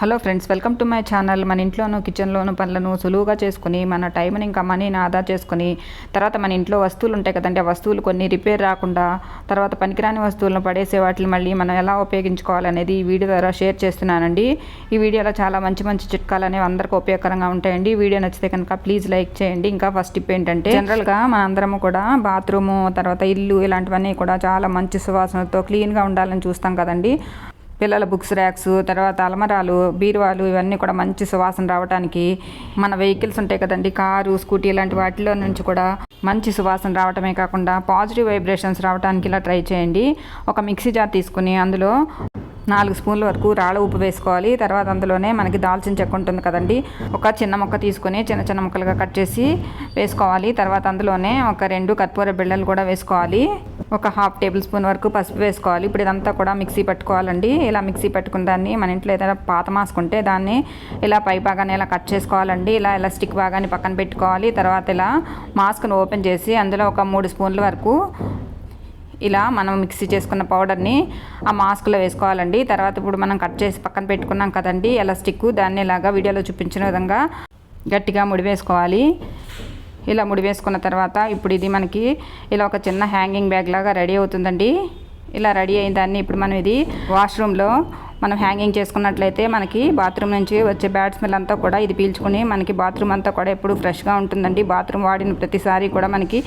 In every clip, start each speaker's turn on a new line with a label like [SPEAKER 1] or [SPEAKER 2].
[SPEAKER 1] Hello friends welcome to my channel. మన ఇంట్లోనూ కిచెన్లోను పనులను సులువుగా చేసుకుని మన టైంని ఇంకా మనీని ఆదా చేసుకుని తర్వాత మన ఇంట్లో వస్తువులు ఉంటాయి కదండి ఆ వస్తువులు కొన్ని రిపేర్ రాకుండా తర్వాత పనికిరాని వస్తువులను పడేసే వాటిని మళ్ళీ మనం ఎలా ఉపయోగించుకోవాలనేది ఈ వీడియో ద్వారా షేర్ చేస్తున్నానండి. ఈ వీడియోలో చాలా మంచి మంచి చిట్కాలు అనేవి అందరికీ ఉపయోగకరంగా ఉంటాయండి. వీడియో నచ్చితే కనుక ప్లీజ్ లైక్ చేయండి. ఇంకా ఫస్ట్ టిప్ ఏంటంటే జనరల్గా మన అందరము కూడా బాత్రూము తర్వాత ఇల్లు ఇలాంటివన్నీ కూడా చాలా మంచి సువాసనతో క్లీన్గా ఉండాలని చూస్తాం కదండి. పిల్లల బుక్స్ ర్యాక్స్ తర్వాత అలమరాలు బీరువాలు ఇవన్నీ కూడా మంచి సువాసన రావడానికి మన వెహికల్స్ ఉంటాయి కదండి. కారు స్కూటీ ఇలాంటి వాటిలో నుంచి కూడా మంచి సువాసన రావటమే కాకుండా పాజిటివ్ వైబ్రేషన్స్ రావడానికి ఇలా ట్రై చేయండి. ఒక మిక్సీ జార్ తీసుకుని అందులో నాలుగు స్పూన్ల వరకు రాళ్ళ ఉప్పు వేసుకోవాలి. తర్వాత అందులోనే మనకి దాల్చిన చెక్క ఉంటుంది కదండి. ఒక చిన్న మొక్క తీసుకొని చిన్న చిన్న ముక్కలుగా కట్ చేసి వేసుకోవాలి. తర్వాత అందులోనే ఒక రెండు కర్పూర బిళ్ళలు కూడా వేసుకోవాలి. ఒక హాఫ్ టేబుల్ స్పూన్ వరకు పసుపు వేసుకోవాలి. ఇప్పుడు ఇదంతా కూడా మిక్సీ పట్టుకోవాలండి. ఇలా మిక్సీ పట్టుకున్న దాన్ని మన ఇంట్లో ఏదైనా పాత మాస్క్ ఉంటే దాన్ని ఇలా పై భాగాన్ని ఇలా కట్ చేసుకోవాలండి. ఇలా ఇలా స్టిక్ భాగాన్ని పక్కన పెట్టుకోవాలి. తర్వాత ఇలా మాస్క్ను ఓపెన్ చేసి అందులో ఒక మూడు స్పూన్ల వరకు ఇలా మనం మిక్సీ చేసుకున్న పౌడర్ని ఆ మాస్క్లో వేసుకోవాలండి. తర్వాత ఇప్పుడు మనం కట్ చేసి పక్కన పెట్టుకున్నాం కదండి ఎలాస్టిక్ దాన్ని ఇలాగా వీడియోలో చూపించిన విధంగా గట్టిగా ముడివేసుకోవాలి ఇలా ముడివేసుకున్న తర్వాత ఇప్పుడు ఇది మనకి ఇలా ఒక చిన్న హ్యాంగింగ్ బ్యాగ్ లాగా రెడీ అవుతుందండి. ఇలా రెడీ అయిన దాన్ని ఇప్పుడు మనం ఇది వాష్రూమ్లో మనం హ్యాంగింగ్ చేసుకున్నట్లయితే మనకి బాత్రూమ్ నుంచి వచ్చే బ్యాడ్ స్మెల్ అంతా కూడా ఇది పీల్చుకుని మనకి బాత్రూమ్ అంతా కూడా ఎప్పుడు ఫ్రెష్గా ఉంటుందండి. బాత్రూమ్ వాడిన ప్రతిసారి కూడా మనకి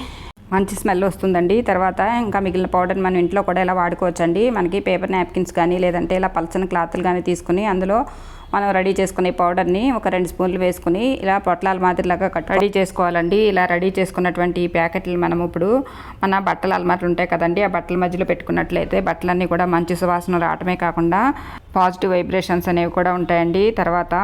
[SPEAKER 1] మంచి స్మెల్ వస్తుందండి. తర్వాత ఇంకా మిగిలిన పౌడర్ మనం ఇంట్లో కూడా ఇలా వాడుకోవచ్చండి. మనకి పేపర్ నాప్కిన్స్ కానీ లేదంటే ఇలా పలచని క్లాత్లు కానీ తీసుకుని అందులో మనం రెడీ చేసుకునే పౌడర్ని ఒక రెండు స్పూన్లు వేసుకుని ఇలా పొట్లాల మాదిరిలాగా కట్ రెడీ చేసుకోవాలండి. ఇలా రెడీ చేసుకున్నటువంటి ప్యాకెట్లు మనం ఇప్పుడు మన బట్టల అలమార్లు ఉంటాయి కదండి. ఆ బట్టల మధ్యలో పెట్టుకున్నట్లయితే బట్టలన్నీ కూడా మంచి సువాసన రావటమే కాకుండా పాజిటివ్ వైబ్రేషన్స్ అనేవి కూడా ఉంటాయండి. తర్వాత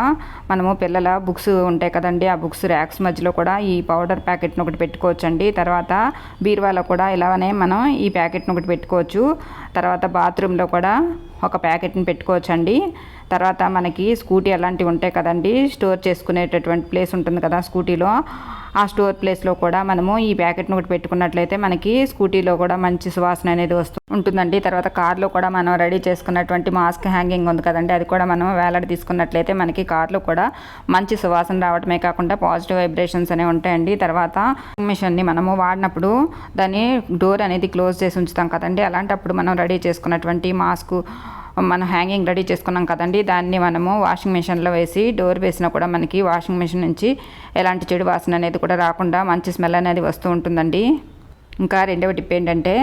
[SPEAKER 1] మనము పిల్లల బుక్స్ ఉంటాయి కదండి ఆ బుక్స్ ర్యాక్స్ మధ్యలో కూడా ఈ పౌడర్ ప్యాకెట్ని ఒకటి పెట్టుకోవచ్చండి. తర్వాత బీరువాలో కూడా ఇలానే మనం ఈ ప్యాకెట్ని ఒకటి పెట్టుకోవచ్చు. తర్వాత బాత్రూంలో కూడా ఒక ప్యాకెట్ని పెట్టుకోవచ్చండి. తర్వాత మనకి స్కూటీ అలాంటివి ఉంటాయి కదండి స్టోర్ చేసుకునేటటువంటి ప్లేస్ ఉంటుంది కదా స్కూటీలో. ఆ స్టోర్ ప్లేస్లో కూడా మనము ఈ ప్యాకెట్ని ఒకటి పెట్టుకున్నట్లయితే మనకి స్కూటీలో కూడా మంచి సువాసన అనేది వస్తూ ఉంటుందండి. తర్వాత కార్లో కూడా మనం రెడీ చేసుకున్నటువంటి మాస్క్ హ్యాంగింగ్ ఉంది కదండి అది కూడా మనం వేలాడి తీసుకున్నట్లయితే మనకి కార్లో కూడా మంచి సువాసన రావడమే కాకుండా పాజిటివ్ వైబ్రేషన్స్ అనేవి ఉంటాయండి. తర్వాత మిషన్ని మనము వాడినప్పుడు దాన్ని డోర్ అనేది క్లోజ్ చేసి ఉంచుతాం కదండి. అలాంటప్పుడు మనం రెడీ చేసుకున్నటువంటి మాస్క్ మనం హ్యాంగింగ్ రెడీ చేసుకున్నాం కదండి దాన్ని మనము వాషింగ్ మిషన్లో వేసి డోర్ వేసినా కూడా మనకి వాషింగ్ మిషన్ నుంచి ఎలాంటి చెడు వాసన అనేది కూడా రాకుండా మంచి స్మెల్ అనేది వస్తూ ఉంటుందండి. ఇంకా రెండవ టిప్ ఏంటంటే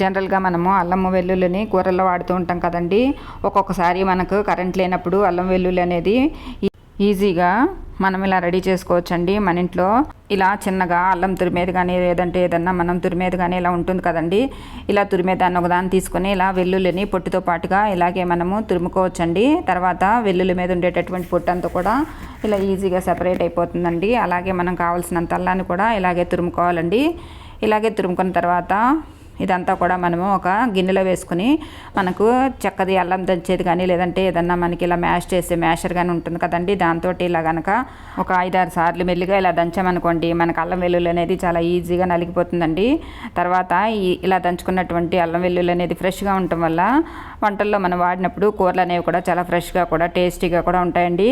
[SPEAKER 1] జనరల్గా మనము అల్లం వెల్లుల్లిని కూరల్లో వాడుతూ ఉంటాం కదండి. ఒక్కొక్కసారి మనకు కరెంట్ లేనప్పుడు అల్లం వెల్లుల్లి అనేది ఈజీగా మనం ఇలా రెడీ చేసుకోవచ్చండి మన ఇంట్లో. ఇలా చిన్నగా అల్లం తురిమేది కానీ లేదంటే ఏదన్నా మనం తురిమేది కానీ ఇలా ఉంటుంది కదండి. ఇలా తురిమేదాన్ని ఒకదాన్ని తీసుకొని ఇలా వెల్లుల్లిని పొట్టుతో పాటుగా ఇలాగే మనము తురుముకోవచ్చండి. తర్వాత వెల్లుల్లి మీద ఉండేటటువంటి పొట్టు అంతా కూడా ఇలా ఈజీగా సెపరేట్ అయిపోతుందండి. అలాగే మనం కావాల్సినంత అల్లాన్ని కూడా ఇలాగే తురుముకోవాలండి. ఇలాగే తురుముకున్న తర్వాత ఇదంతా కూడా మనము ఒక గిన్నెలో వేసుకుని మనకు చక్కది అల్లం దంచేది కానీ లేదంటే ఏదన్నా మనకి ఇలా మ్యాష్ చేసే మ్యాషర్ కానీ ఉంటుంది కదండి. దాంతో ఇలా కనుక ఒక ఐదారు సార్లు మెల్లిగా ఇలా దంచామనుకోండి మనకు అల్లం వెల్లుల్లి అనేది చాలా ఈజీగా నలిగిపోతుందండి. తర్వాత ఈ ఇలా దంచుకున్నటువంటి అల్లం వెల్లుల్లి అనేది ఫ్రెష్గా ఉండటం వల్ల వంటల్లో మనం వాడినప్పుడు కూరలు అనేవి కూడా చాలా ఫ్రెష్గా కూడా టేస్టీగా కూడా ఉంటాయండి.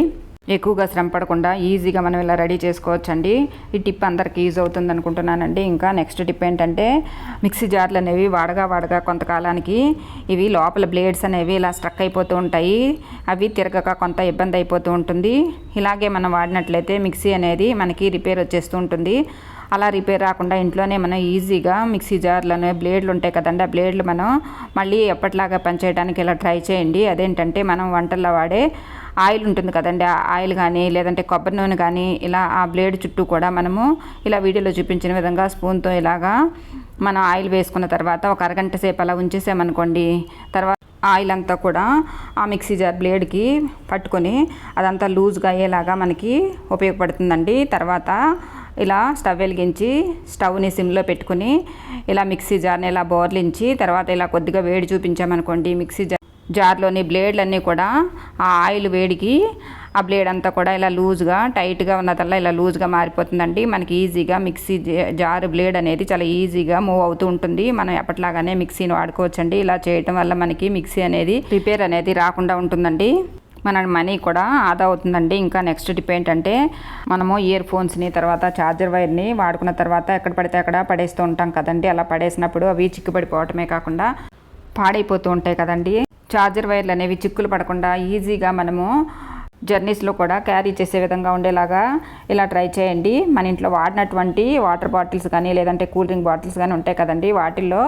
[SPEAKER 1] ఎక్కువగా శ్రమ పడకుండా ఈజీగా మనం ఇలా రెడీ చేసుకోవచ్చండి. ఈ టిప్ అందరికి యూజ్ అవుతుంది అనుకుంటున్నానండి. ఇంకా నెక్స్ట్ టిప్ ఏంటంటే మిక్సీ జార్లు అనేవి వాడగా వాడగా కొంతకాలానికి ఇవి లోపల బ్లేడ్స్ అనేవి ఇలా స్ట్రక్ అయిపోతూ ఉంటాయి. అవి తిరగక కొంత ఇబ్బంది అయిపోతూ ఉంటుంది. ఇలాగే మనం వాడినట్లయితే మిక్సీ అనేది మనకి రిపేర్ వచ్చేస్తూ ఉంటుంది. అలా రిపేర్ రాకుండా ఇంట్లోనే మనం ఈజీగా మిక్సీ జార్లను బ్లేడ్లు ఉంటాయి కదండి. ఆ బ్లేడ్లు మనం మళ్ళీ ఎప్పటిలాగా పనిచేయడానికి ఇలా ట్రై చేయండి. అదేంటంటే మనం వంటల్లో వాడే ఆయిల్ ఉంటుంది కదండి ఆ ఆయిల్ కానీ లేదంటే కొబ్బరి నూనె కానీ ఇలా ఆ బ్లేడ్ చుట్టూ కూడా మనము ఇలా వీడియోలో చూపించిన విధంగా స్పూన్తో ఇలాగా మనం ఆయిల్ వేసుకున్న తర్వాత ఒక అరగంట సేపు అలా ఉంచేసామనుకోండి తర్వాత ఆయిల్ అంతా కూడా ఆ మిక్సీ జార్ బ్లేడ్కి పట్టుకొని అదంతా లూజ్గా అయ్యేలాగా మనకి ఉపయోగపడుతుందండి. తర్వాత ఇలా స్టవ్ వెలిగించి స్టవ్ని సిమ్లో పెట్టుకుని ఇలా మిక్సీ జార్ని ఇలా బోర్లించి తర్వాత ఇలా కొద్దిగా వేడి చూపించామనుకోండి మిక్సీ జార్ జార్లోని బ్లేడ్లన్నీ కూడా ఆ ఆయిల్ వేడికి ఆ బ్లేడ్ అంతా కూడా ఇలా లూజ్గా టైట్గా ఉన్నదల్లా ఇలా లూజ్గా మారిపోతుందండి. మనకి ఈజీగా మిక్సీ జా- జార్ బ్లేడ్ అనేది చాలా ఈజీగా మూవ్ అవుతూ ఉంటుంది. మనం ఎప్పటిలాగానే మిక్సీని వాడుకోవచ్చండి. ఇలా చేయటం వల్ల మనకి మిక్సీ అనేది రిపేర్ అనేది రాకుండా ఉంటుందండి. మన మనీ కూడా ఆదా అవుతుందండి. ఇంకా నెక్స్ట్ టిప్ ఏంటంటే మనము ఇయర్ ఫోన్స్ని తర్వాత ఛార్జర్ వైర్ని వాడుకున్న తర్వాత ఎక్కడ పడితే అక్కడ పడేస్తూ ఉంటాం కదండి. అలా పడేసినప్పుడు అవి చిక్కుపడిపోవటమే కాకుండా పాడైపోతూ ఉంటాయి కదండి. ఛార్జర్ వైర్లు అనేవి చిక్కులు పడకుండా ఈజీగా మనము జర్నీస్లో కూడా క్యారీ చేసే విధంగా ఉండేలాగా ఇలా ట్రై చేయండి. మన ఇంట్లో వాడినటువంటి వాటర్ బాటిల్స్ కానీ లేదంటే కూల్ డ్రింక్ బాటిల్స్ కానీ ఉంటాయి కదండి. వాటిల్లో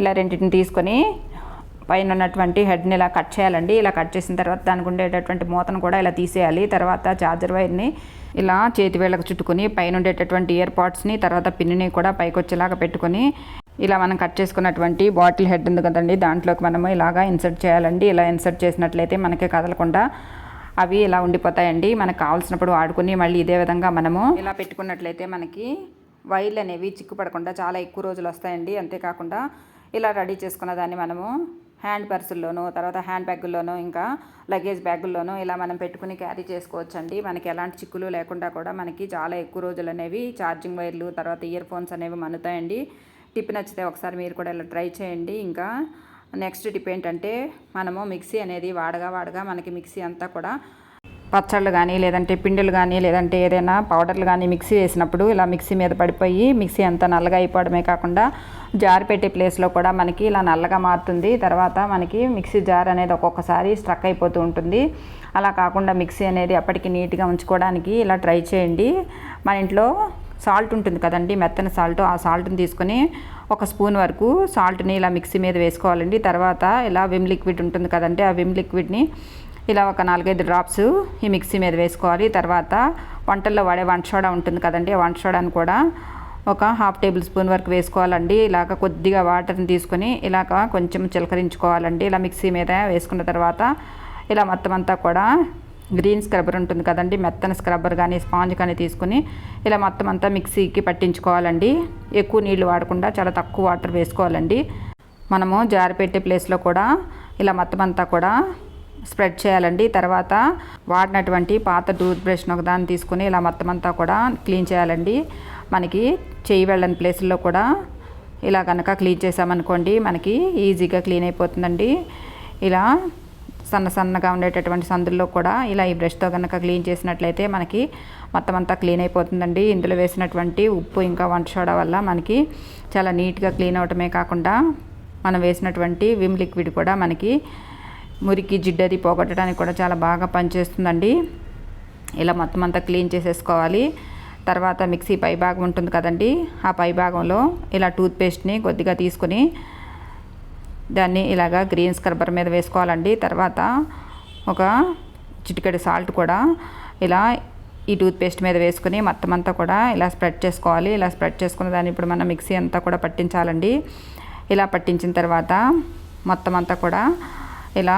[SPEAKER 1] ఇలా రెండింటిని తీసుకొని పైన ఉన్నటువంటి హెడ్ని ఇలా కట్ చేయాలండి. ఇలా కట్ చేసిన తర్వాత దానికి ఉండేటటువంటి మూతను కూడా ఇలా తీసేయాలి. తర్వాత ఛార్జర్ వైర్ని ఇలా చేతి వేళ్ళకు చుట్టుకొని పైన ఉండేటటువంటి ఇయర్ పాడ్స్ని తర్వాత పిన్ని కూడా పైకి వచ్చేలాగా పెట్టుకొని ఇలా మనం కట్ చేసుకున్నటువంటి బాటిల్ హెడ్ ఉంది కదండి దాంట్లోకి మనము ఇలాగా ఇన్సర్ట్ చేయాలండి. ఇలా ఇన్సర్ట్ చేసినట్లయితే మనకి కదలకుండా అవి ఇలా ఉండిపోతాయండి. మనకు కావాల్సినప్పుడు వాడుకుని మళ్ళీ ఇదే విధంగా మనము ఇలా పెట్టుకున్నట్లయితే మనకి వైర్లు అనేవి చిక్కుపడకుండా చాలా ఎక్కువ రోజులు వస్తాయండి. అంతేకాకుండా ఇలా రెడీ చేసుకున్న దాన్ని మనము హ్యాండ్ పర్సుల్లోనూ తర్వాత హ్యాండ్ బ్యాగుల్లోనూ ఇంకా లగేజ్ బ్యాగుల్లోనూ ఇలా మనం పెట్టుకుని క్యారీ చేసుకోవచ్చండి. మనకి ఎలాంటి చిక్కులు లేకుండా కూడా మనకి చాలా ఎక్కువ రోజులు అనేవి ఛార్జింగ్ వైర్లు తర్వాత ఇయర్ ఫోన్స్ అనేవి మన్నుతాయండి. టిప్ నచ్చితే ఒకసారి మీరు కూడా ఇలా ట్రై చేయండి. ఇంకా నెక్స్ట్ టిప్ ఏంటంటే మనము మిక్సీ అనేది వాడగా వాడగా మనకి మిక్సీ అంతా కూడా పచ్చళ్ళు కానీ లేదంటే పిండిలు కానీ లేదంటే ఏదైనా పౌడర్లు కానీ మిక్సీ వేసినప్పుడు ఇలా మిక్సీ మీద పడిపోయి మిక్సీ అంతా నల్లగా అయిపోవడమే కాకుండా జార్ పెట్టే ప్లేస్లో కూడా మనకి ఇలా నల్లగా మారుతుంది. తర్వాత మనకి మిక్సీ జార్ అనేది ఒక్కొక్కసారి స్ట్రక్ అయిపోతూ ఉంటుంది. అలా కాకుండా మిక్సీ అనేది అప్పటికి నీట్గా ఉంచుకోవడానికి ఇలా ట్రై చేయండి. మన ఇంట్లో సాల్ట్ ఉంటుంది కదండి మెత్తని సాల్ట్. ఆ సాల్ట్ని తీసుకొని ఒక స్పూన్ వరకు సాల్ట్ని ఇలా మిక్సీ మీద వేసుకోవాలండి. తర్వాత ఇలా విమ్ లిక్విడ్ ఉంటుంది కదండి ఆ విమ్ లిక్విడ్ని ఇలా ఒక నాలుగైదు డ్రాప్స్ ఈ మిక్సీ మీద వేసుకోవాలి. తర్వాత వంటల్లో వాడే వంట సోడా ఉంటుంది కదండి ఆ వంట సోడాని కూడా ఒక హాఫ్ టేబుల్ స్పూన్ వరకు వేసుకోవాలండి. ఇలాగ కొద్దిగా వాటర్ని తీసుకొని ఇలాగ కొంచెం చిలకరించుకోవాలండి. ఇలా మిక్సీ మీద వేసుకున్న తర్వాత ఇలా మొత్తం అంతా కూడా గ్రీన్ స్క్రబ్బర్ ఉంటుంది కదండి మెత్తన స్క్రబ్బర్ కానీ స్పాంజ్ కానీ తీసుకుని ఇలా మొత్తం అంతా మిక్సీకి పట్టించుకోవాలండి. ఎక్కువ నీళ్ళు వాడకుండా చాలా తక్కువ వాటర్ వేసుకోవాలండి. మనము జారి పెట్టే ప్లేస్లో కూడా ఇలా మొత్తం అంతా కూడా స్ప్రెడ్ చేయాలండి. తర్వాత వాడినటువంటి పాత టూత్ బ్రష్ను ఒకదాన్ని తీసుకుని ఇలా మొత్తం అంతా కూడా క్లీన్ చేయాలండి. మనకి చేయి వెళ్ళని ప్లేస్లో కూడా ఇలా కనుక క్లీన్ చేసామనుకోండి మనకి ఈజీగా క్లీన్ అయిపోతుందండి. ఇలా సన్న సన్నగా ఉండేటటువంటి సందుల్లో కూడా ఇలా ఈ బ్రష్తో కనుక క్లీన్ చేసినట్లయితే మనకి మొత్తం అంతా క్లీన్ అయిపోతుందండి. ఇందులో వేసినటువంటి ఉప్పు ఇంకా వంట సోడా వల్ల మనకి చాలా నీట్గా క్లీన్ అవటమే కాకుండా మనం వేసినటువంటి విమ్ లిక్విడ్ కూడా మనకి మురికి జిడ్డది పోగొట్టడానికి కూడా చాలా బాగా పనిచేస్తుందండి. ఇలా మొత్తం అంతా క్లీన్ చేసేసుకోవాలి. తర్వాత మిక్సీ పై భాగం ఉంటుంది కదండి. ఆ పై భాగంలో ఇలా టూత్పేస్ట్ని కొద్దిగా తీసుకొని దాన్ని ఇలాగా గ్రీన్ స్క్రబ్బర్ మీద వేసుకోవాలండి. తర్వాత ఒక చిటికెడు సాల్ట్ కూడా ఇలా ఈ టూత్పేస్ట్ మీద వేసుకుని మొత్తం అంతా కూడా ఇలా స్ప్రెడ్ చేసుకోవాలి. ఇలా స్ప్రెడ్ చేసుకున్న దాన్ని ఇప్పుడు మనం మిక్సీ అంతా కూడా పట్టించాలండి. ఇలా పట్టించిన తర్వాత మొత్తం అంతా కూడా ఇలా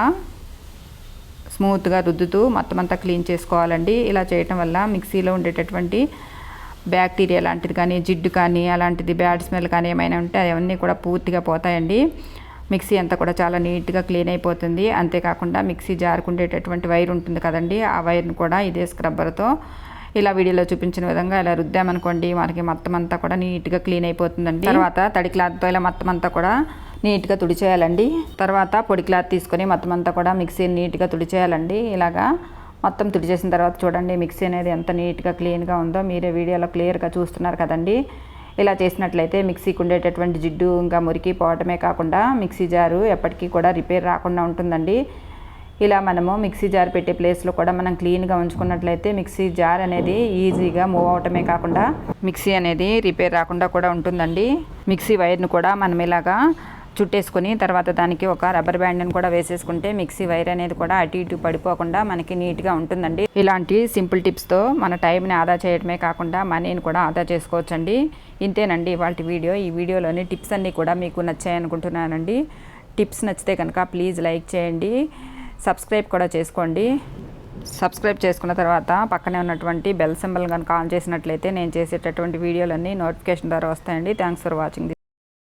[SPEAKER 1] స్మూత్గా రుద్దుతూ మొత్తం అంతా క్లీన్ చేసుకోవాలండి. ఇలా చేయటం వల్ల మిక్సీలో ఉండేటటువంటి బ్యాక్టీరియా లాంటిది కానీ జిడ్డు కానీ అలాంటిది బ్యాడ్ స్మెల్ కానీ ఏమైనా ఉంటే అవన్నీ కూడా పూర్తిగా పోతాయండి. మిక్సీ అంతా కూడా చాలా నీట్గా క్లీన్ అయిపోతుంది. అంతేకాకుండా మిక్సీ జారుకుండేటటువంటి వైర్ ఉంటుంది కదండి ఆ వైర్ని కూడా ఇదే స్క్రబ్బర్తో ఇలా వీడియోలో చూపించిన విధంగా ఇలా రుద్దామనుకోండి మనకి మొత్తం అంతా కూడా నీట్గా క్లీన్ అయిపోతుందండి. తర్వాత తడి క్లాత్తో ఇలా మొత్తం అంతా కూడా నీట్గా తుడిచేయాలండి. తర్వాత పొడి క్లాత్ తీసుకొని మొత్తం అంతా కూడా మిక్సీని నీట్గా తుడిచేయాలండి. ఇలాగా మొత్తం తుడిచేసిన తర్వాత చూడండి మిక్సీ అనేది ఎంత నీట్గా క్లీన్గా ఉందో. మీరే వీడియోలో క్లియర్గా చూస్తున్నారు కదండి. ఇలా చేసినట్లయితే మిక్సీకి ఉండేటటువంటి జిడ్డు ఇంకా మురికి పోవటమే కాకుండా మిక్సీ జారు ఎప్పటికీ కూడా రిపేర్ రాకుండా ఉంటుందండి. ఇలా మనము మిక్సీ జార్ పెట్టే ప్లేస్లో కూడా మనం క్లీన్గా ఉంచుకున్నట్లయితే మిక్సీ జార్ అనేది ఈజీగా మూవ్ అవటమే కాకుండా మిక్సీ అనేది రిపేర్ రాకుండా కూడా ఉంటుందండి. మిక్సీ వైర్ను కూడా మనం ఇలాగా చుట్టేసుకొని తర్వాత దానికి ఒక రబ్బర్ బ్యాండ్ని కూడా వేసేసుకుంటే మిక్సీ వైర్ అనేది కూడా అటు ఇటు పడిపోకుండా మనకి నీట్గా ఉంటుందండి. ఇలాంటి సింపుల్ టిప్స్తో మన టైంని ఆదా చేయడమే కాకుండా మనీని కూడా ఆదా చేసుకోవచ్చండి. ఇంతేనండి వాటి వీడియో. ఈ వీడియోలోని టిప్స్ అన్నీ కూడా మీకు నచ్చాయనుకుంటున్నానండి టిప్స్ నచ్చితే కనుక ప్లీజ్ లైక్ చేయండి. సబ్స్క్రైబ్ కూడా చేసుకోండి. సబ్స్క్రైబ్ చేసుకున్న తర్వాత పక్కనే ఉన్నటువంటి బెల్ సింబల్ కనుక ఆన్ చేసినట్లయితే నేను చేసేటటువంటి వీడియోలన్నీ నోటిఫికేషన్ ద్వారా వస్తాయండి. Thanks for watching